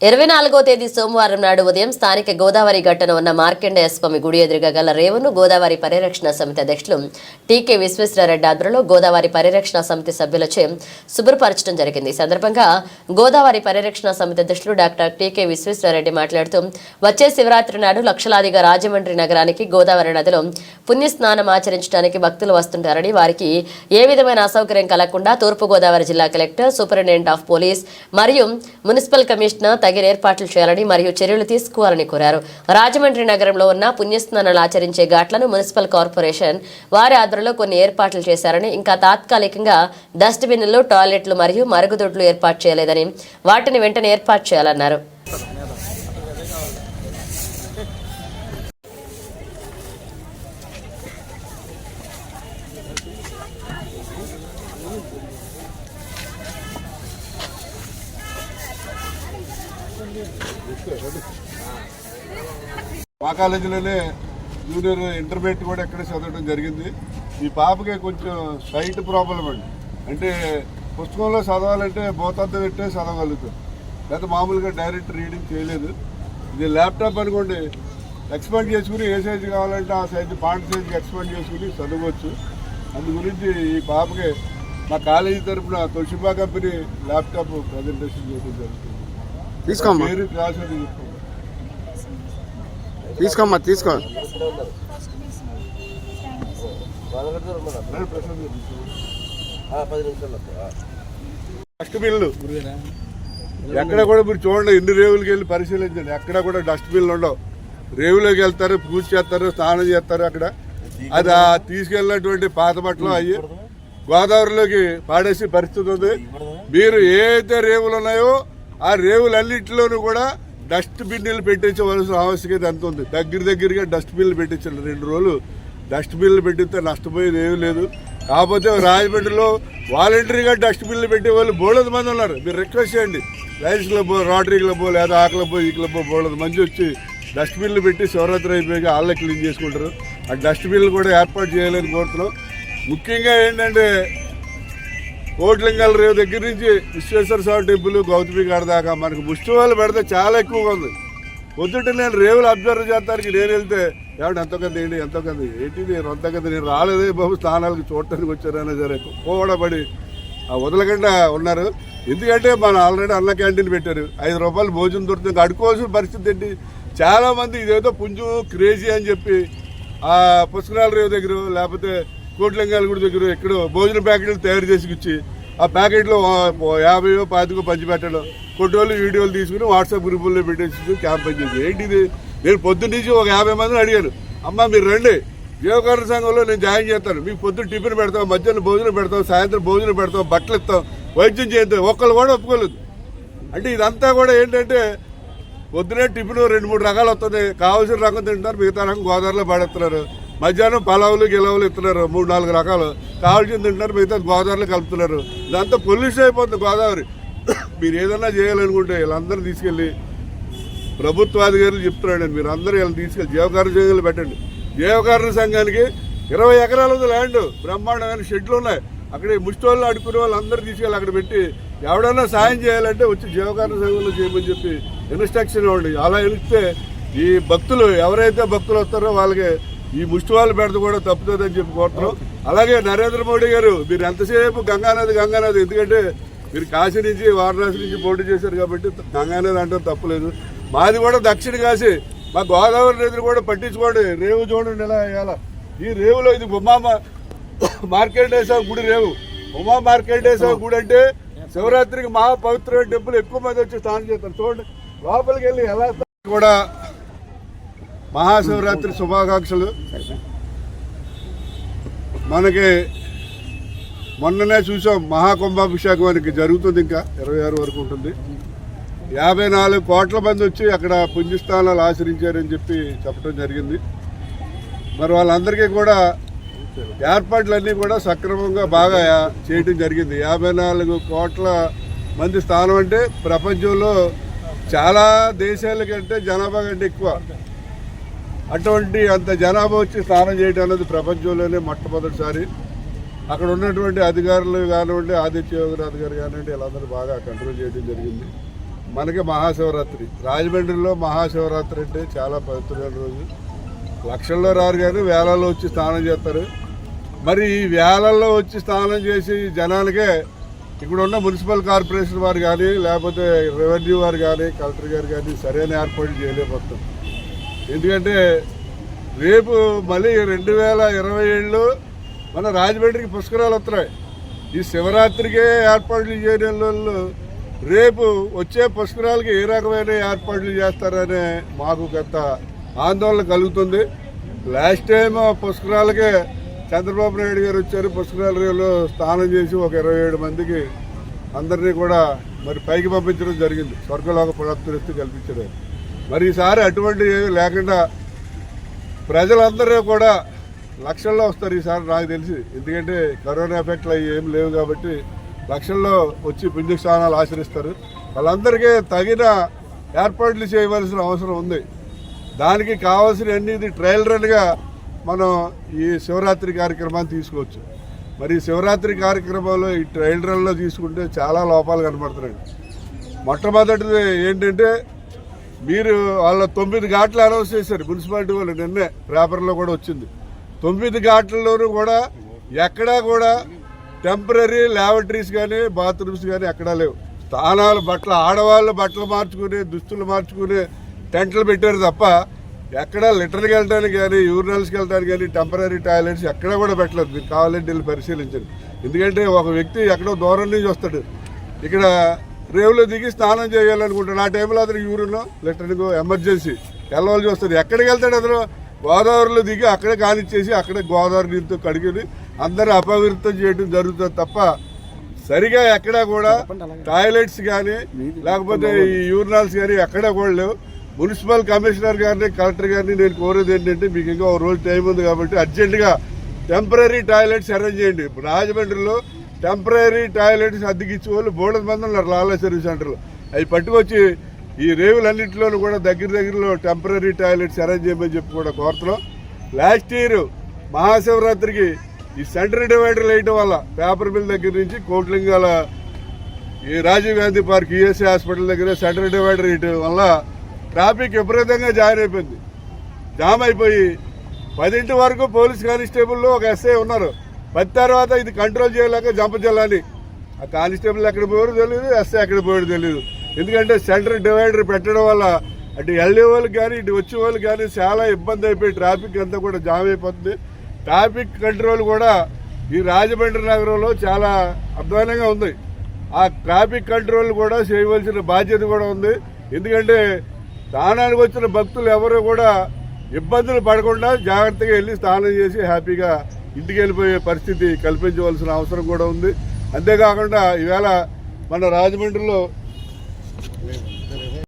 ఇరవై నాలుగో తేదీ సోమవారం నాడు ఉదయం స్థానిక గోదావరి గట్టన ఉన్న మార్కండేయ స్వామి గుడి ఎదురుగా గల రేవును గోదావరి పరిరక్షణ సమితి అధ్యక్షులు టీకే విశ్వేశ్వరరెడ్డి ఆధ్వర్యంలో గోదావరి పరిరక్షణ సమితి సభ్యులచే శుభ్రపరచడం జరిగింది. ఈ సందర్భంగా గోదావరి పరిరక్షణ సమితి అధ్యక్షులు డాక్టర్ టీకే విశ్వేశ్వరరెడ్డి మాట్లాడుతూ వచ్చే శివరాత్రి నాడు లక్షలాదిగా రాజమండ్రి నగరానికి గోదావరి నదిలో పుణ్యస్నానం ఆచరించడానికి భక్తులు వస్తుంటారని వారికి ఏ విధమైన అసౌకర్యం కలగకుండా తూర్పుగోదావరి జిల్లా కలెక్టర్ సూపరింటెండెంట్ ఆఫ్ పోలీస్ మరియు మున్సిపల్ కమిషనర్ తగిన ఏర్పాట్లు చేయాలని మరియు చర్యలు తీసుకోవాలని కోరారు. రాజమండ్రి నగరంలో ఉన్న పుణ్యస్నానాలు ఆచరించే ఘాట్లను మున్సిపల్ కార్పొరేషన్ వారి ఆధ్వర్యంలో కొన్ని ఏర్పాట్లు చేశారని ఇంకా తాత్కాలికంగా డస్ట్బిన్లు టాయిలెట్లు మరియు మరుగుదొడ్లు ఏర్పాటు చేయలేదని వాటిని వెంటనే ఏర్పాటు చేయాలన్నారు. మా కాలేజీలోనే జూనియర్ ఇంటర్మీడియట్ కూడా ఎక్కడ చదవడం జరిగింది. ఈ పాపకి కొంచెం సైట్ ప్రాబ్లం అండి. అంటే పుస్తకంలో చదవాలంటే భూతార్థం పెట్టే చదవగలుగుతాం. లేదా మామూలుగా డైరెక్ట్ రీడింగ్ చేయలేదు. ఇది ల్యాప్టాప్ అనుకోండి ఎక్స్పాండ్ చేసుకుని ఏ సైజు కావాలంటే ఆ సైజు పాయింట్ సైజుకి ఎక్స్పాండ్ చేసుకుని చదవచ్చు అందు గురించి ఈ పాపకి మా కాలేజీ తరఫున తొషిబా కంపెనీ ల్యాప్టాప్ ప్రజెంటేషన్ చేయడం జరుగుతుంది. పేరు క్లాస్ అని చెప్పుకోండి తీసుకోమ్మా తీసుకో. డస్ట్బిన్లు ఎక్కడ కూడా మీరు చూడండి ఎన్ని రేవులకి వెళ్ళి పరిశీలించండి. ఎక్కడ కూడా డస్ట్బిన్లు ఉండవు. రేవులోకి వెళ్తారు పూజ చేస్తారు స్నానం చేస్తారు అక్కడ. అది ఆ తీసుకెళ్ళినటువంటి పాత బట్టలు అయ్యి గోదావరిలోకి పాడేసే పరిస్థితి ఉంది. మీరు ఏ అయితే రేవులు ఉన్నాయో ఆ రేవులన్నింటిలోనూ కూడా డస్ట్ బిన్లు పెట్టించవలసిన ఆవశ్యకత ఎంత ఉంది? దగ్గర దగ్గరగా డస్ట్ బిన్లు పెట్టించండి రెండు రోజులు. డస్ట్ బిన్లు పెట్టిస్తే నష్టపోయేది ఏమీ లేదు. కాకపోతే రాజమండ్రిలో వాలంటరీగా డస్ట్ బిన్లు పెట్టే వాళ్ళు బోళది మంది ఉన్నారు. మీరు రిక్వెస్ట్ చేయండి. లయన్స్ క్లబ్ రోటరీ క్లబ్ లేదా ఆ క్లబ్ ఈ క్లబ్ బోళది మంది వచ్చి డస్ట్ బిన్లు పెట్టి శివరాత్రి అయిపోయాక వాళ్ళే క్లీన్ చేసుకుంటారు. ఆ డస్ట్ బిన్లు కూడా ఏర్పాటు చేయాలని కోరుతున్నాం. ముఖ్యంగా ఏంటంటే కోట్లింగల రేవు దగ్గర నుంచి విశ్వేశ్వర స్వామి టెంపుల్ గౌతమి గారి దాకా మనకు ముష్టివాళ్ళు పెడితే చాలా ఎక్కువగా ఉంది. పొద్దుట నేను రేవులు అబ్జర్వ్ చేస్తానికి నేను వెళ్తే ఏమంటే ఎంతో కంది ఏంటి ఎంతో కంది ఏంటి నేను అంత కంది నేను రాలేదే బాబు స్థానాలకు చూడటానికి వచ్చారనే సరే. కోడబడి ఆ వదలకుండా ఉన్నారు. ఎందుకంటే మన ఆల్రెడీ అన్న క్యాంటీన్ పెట్టారు. ఐదు రూపాయలు భోజనం దొరుకుతుంది అడుకోవాల్సిన పరిస్థితి ఏంటి? చాలామంది ఇదేదో పుంజు క్రేజీ అని చెప్పి ఆ పుష్కరాల రేవు దగ్గర లేకపోతే కోట్లింగాల గుడి దగ్గర ఎక్కడో భోజన ప్యాకెట్లు తయారు చేసి ఇచ్చి ఆ ప్యాకెట్లో యాభైయో పాతికో పంచి పెట్టడం ఫోటోలు వీడియోలు తీసుకుని వాట్సాప్ గ్రూపుల్లో పెట్టేసి క్యాంప్ చేసి ఏంటిది? నేను పొద్దున్న నుంచి ఒక యాభై మందిని అడిగాను అమ్మ మీరు రండి. జీవకారణ సంఘంలో నేను జాయిన్ చేస్తాను. మీకు పొద్దున్న టిఫిన్ పెడతాం మధ్యాహ్నం భోజనం పెడతాం సాయంత్రం భోజనం పెడతాం బట్టలు ఇస్తాం వైద్యం చేద్దాం. ఒక్కళ్ళు కూడా ఒప్పుకోలేదు. అంటే ఇదంతా కూడా ఏంటంటే పొద్దునే టిఫిన్ రెండు మూడు రకాలు వస్తుంది కావాల్సిన రకం తింటున్నారు మిగతా రకం గోదావరిలో పడేస్తున్నారు. మధ్యాహ్నం పలావులు గిలావులు ఇస్తున్నారు మూడు నాలుగు రకాలు. కావాల్సింది తింటున్నారు మిగతా గోదావరిలో కలుపుతున్నారు. దాంతో పొల్యూషన్ అయిపోతుంది గోదావరి. మీరు ఏదన్నా చేయాలనుకుంటే వీళ్ళందరూ తీసుకెళ్ళి ప్రభుత్వ అధికారులు చెప్తున్నాడు మీరు అందరూ వీళ్ళని తీసుకెళ్ళి జీవకారణ సంఘాలు పెట్టండి. జీవకారణ సంఘానికి ఇరవై ఎకరాల ఉంది ల్యాండ్ బ్రహ్మాండమైన షెడ్లు ఉన్నాయి. అక్కడ ముష్టోళ్ళు అడుకునే వాళ్ళు అందరూ తీసుకెళ్ళి అక్కడ పెట్టి ఎవడన్నా సాయం చేయాలంటే వచ్చి జీవకారణ సంఘంలో చేయమని చెప్పి ఇన్స్ట్రక్షన్ ఇవ్వండి. అలా ఇస్తే ఈ భక్తులు ఎవరైతే భక్తులు వస్తారో వాళ్ళకి ఈ ముష్టి వాళ్ళు పెడత కూడా తప్పుతుందని చెప్పి కోరుతున్నాం. అలాగే నరేంద్ర మోడీ గారు మీరు ఎంతసేపు గంగానది గంగానది ఎందుకంటే మీరు కాశీ నుంచి వారణాసి నుంచి పోటీ చేశారు కాబట్టి గంగానది అంటే తప్పులేదు. మాది కూడా దక్షిణ కాశీ. మా గోదావరి నదిని కూడా పట్టించుకోండి. రేవు చూడండి ఎలా ఎలా ఈ రేవులో ఇది ఉమా మా- మార్కండేశ్వర గుడి రేవు. ఉమా మార్కండేశ్వర గుడి అంటే శివరాత్రికి మహా పవిత్రమైన టెంపుల్ ఎక్కువ మంది వచ్చి స్నానం చేస్తారు. చూడండి లోపలికి వెళ్ళి ఎలా కూడా మహాశివరాత్రి శుభాకాంక్షలు. మనకి మొన్ననే చూసాం మహాకుంభాభిషేకం మనకి జరుగుతుంది ఇంకా ఇరవై ఆరు వరకు ఉంటుంది. యాభై నాలుగు కోట్ల మంది వచ్చి అక్కడ పుణ్యస్థానాలు ఆచరించారని చెప్పి చెప్పడం జరిగింది. మరి వాళ్ళందరికీ కూడా ఏర్పాట్లన్నీ కూడా సక్రమంగా బాగా చేయడం జరిగింది. యాభై నాలుగు కోట్ల మంది స్థానం అంటే ప్రపంచంలో చాలా దేశాల కంటే జనాభా కంటే ఎక్కువ. అటువంటి అంత జనాభా వచ్చి స్నానం చేయడం అనేది ప్రపంచంలోనే మొట్టమొదటిసారి. అక్కడ ఉన్నటువంటి అధికారులు కానివ్వండి ఆదిత్య యోగనాథ్ గారు కానివ్వండి వీళ్ళందరూ బాగా కంట్రోల్ చేయడం జరిగింది. మనకి మహాశివరాత్రి. రాజమండ్రిలో మహాశివరాత్రి అంటే చాలా పవిత్రమైన రోజు. లక్షల్లో రారు కానీ వేలల్లో వచ్చి స్నానం చేస్తారు. మరి ఈ వేలల్లో వచ్చి స్నానం చేసి జనాలకే ఇక్కడ ఉన్న మున్సిపల్ కార్పొరేషన్ వారు కానీ లేకపోతే రెవెన్యూ వారు కానీ కలెక్టర్ గారు కానీ సరైన ఏర్పాట్లు చేయలేకపోతాం ఎందుకంటే రేపు మళ్ళీ రెండు వేల ఇరవై ఏళ్ళు మన రాజమండ్రికి పుష్కరాలు వస్తున్నాయి. ఈ శివరాత్రికే ఏర్పాట్లు చేయని వాళ్ళు రేపు వచ్చే పుష్కరాలకి ఏ రకమైన ఏర్పాట్లు చేస్తారనే మాకు కొంత ఆందోళన కలుగుతుంది. లాస్ట్ టైం పుష్కరాలకే చంద్రబాబు నాయుడు గారు వచ్చారు. పుష్కరాల స్నానం చేసి ఒక ఇరవై ఏడు మందికి అందరినీ కూడా మరి పైకి పంపించడం జరిగింది. స్వర్గలోక పునరుద్ధరిస్తూ కల్పించడానికి. మరి ఈసారి అటువంటి లేకుండా ప్రజలందరూ కూడా లక్షల్లో వస్తారు ఈసారి నాకు తెలిసి. ఎందుకంటే కరోనా ఎఫెక్ట్లు అవి ఏం లేవు కాబట్టి లక్షల్లో వచ్చి పుణ్యస్థానాలు ఆచరిస్తారు. వాళ్ళందరికీ తగిన ఏర్పాట్లు చేయవలసిన అవసరం ఉంది. దానికి కావాల్సిన అన్ని ట్రయల్ రన్గా మనం ఈ శివరాత్రి కార్యక్రమాన్ని తీసుకోవచ్చు. మరి ఈ శివరాత్రి కార్యక్రమంలో ఈ ట్రయల్ రన్లో తీసుకుంటే చాలా లోపాలు కనపడుతున్నాయి మొట్టమొదటిది ఏంటంటే మీరు వాళ్ళ తొమ్మిది ఘాట్లు అనౌన్స్ చేశారు. మున్సిపాలిటీ వాళ్ళు నిన్నే పేపర్లో కూడా వచ్చింది. తొమ్మిది ఘాట్లలోనూ కూడా ఎక్కడా కూడా టెంపరీ ల్యాబొటరీస్ కానీ బాత్రూమ్స్ కానీ ఎక్కడా లేవు. స్థానాలు బట్టలు ఆడవాళ్ళు బట్టలు మార్చుకుని దుస్తులు మార్చుకుని టెంట్లు పెట్టారు తప్ప ఎక్కడా లిటర్కి వెళ్ళడానికి కానీ యూరినల్స్కి వెళ్ళడానికి కానీ టెంపరీ టాయిలెట్స్ ఎక్కడా కూడా పెట్టలేదు. మీరు కావాలంటే వెళ్ళి పరిశీలించండి. ఎందుకంటే ఒక వ్యక్తి ఎక్కడో దూరం నుంచి వస్తాడు. ఇక్కడ రేవులో దిగి స్నానం చేయాలనుకుంటాడు ఆ టైంలో అతను యూరిన్ లెటర్నికో ఎమర్జెన్సీ. వెళ్ళవలసి వస్తుంది ఎక్కడికి వెళ్తాడు అతను? గోదావరిలో దిగి అక్కడే కానిచ్చేసి అక్కడే గోదావరి నీరుతో కడిగి అందరూ అపవిత్రం చేయడం జరుగుతుంది తప్ప సరిగా ఎక్కడా కూడా టాయిలెట్స్ కానీ లేకపోతే ఈ యూరినాల్స్ కానీ ఎక్కడా కూడా లేవు. మున్సిపల్ కమిషనర్ గారిని కలెక్టర్ గారిని నేను కోరేది ఏంటంటే మీకు ఇంకా ఒక రోజు టైం ఉంది కాబట్టి అర్జెంటుగా టెంపరీ టాయిలెట్స్ అరేంజ్ చేయండి. ఇప్పుడు రాజమండ్రిలో టెంపరీ టాయిలెట్స్ అద్దెకిచ్చే వాళ్ళు బోర్డు మంది ఉన్నారు లాలా సర్వీస్ సెంటర్లో. అవి పట్టుకొచ్చి ఈ రేవులన్నింటిలోనూ కూడా దగ్గర దగ్గరలో టెంపరీ టాయిలెట్స్ అరేంజ్ చేయమని చెప్పి కూడా కోరుతున్నాం. లాస్ట్ ఇయర్ మహాశివరాత్రికి ఈ సెంటర్ డివైడర్ వేయడం వల్ల పేపర్ మిల్ దగ్గర నుంచి కోట్లింగాల ఈ Rajiv Gandhi park ESI hospital దగ్గర సెంటర్ డివైడర్ వేయటం వల్ల ట్రాఫిక్ విపరీతంగా జాయిన్ అయిపోయింది. జామ్ అయిపోయి పదింటి వరకు పోలీస్ కానిస్టేబుల్లో ఒక ఎస్ఐ ఉన్నారు. పది తర్వాత ఇది కంట్రోల్ చేయలేక జంప జిల్లాని ఆ కానిస్టేబుల్ ఎక్కడ పోయారో తెలియదు ఎస్ఐ ఎక్కడ పోయారో తెలియదు ఎందుకంటే సెంటర్ డివైడర్ పెట్టడం వల్ల అటు వెళ్ళే వాళ్ళు కానీ ఇటు వచ్చే వాళ్ళు కానీ చాలా ఇబ్బంది అయిపోయి ట్రాఫిక్ అంతా కూడా జామ్ అయిపోతుంది. ట్రాఫిక్ కంట్రోల్ కూడా ఈ రాజమండ్రి నగరంలో చాలా అధ్వానంగా ఉంది. ఆ ట్రాఫిక్ కంట్రోల్ కూడా చేయవలసిన బాధ్యత కూడా ఉంది. ఎందుకంటే స్నానానికి వచ్చిన భక్తులు ఎవరు కూడా ఇబ్బందులు పడకుండా జాగ్రత్తగా వెళ్ళి స్నానం చేసి హ్యాపీగా ఇంటికి వెళ్ళిపోయే పరిస్థితి కల్పించవలసిన అవసరం కూడా ఉంది. అంతేకాకుండా ఈవేళ మన రాజమండ్రిలో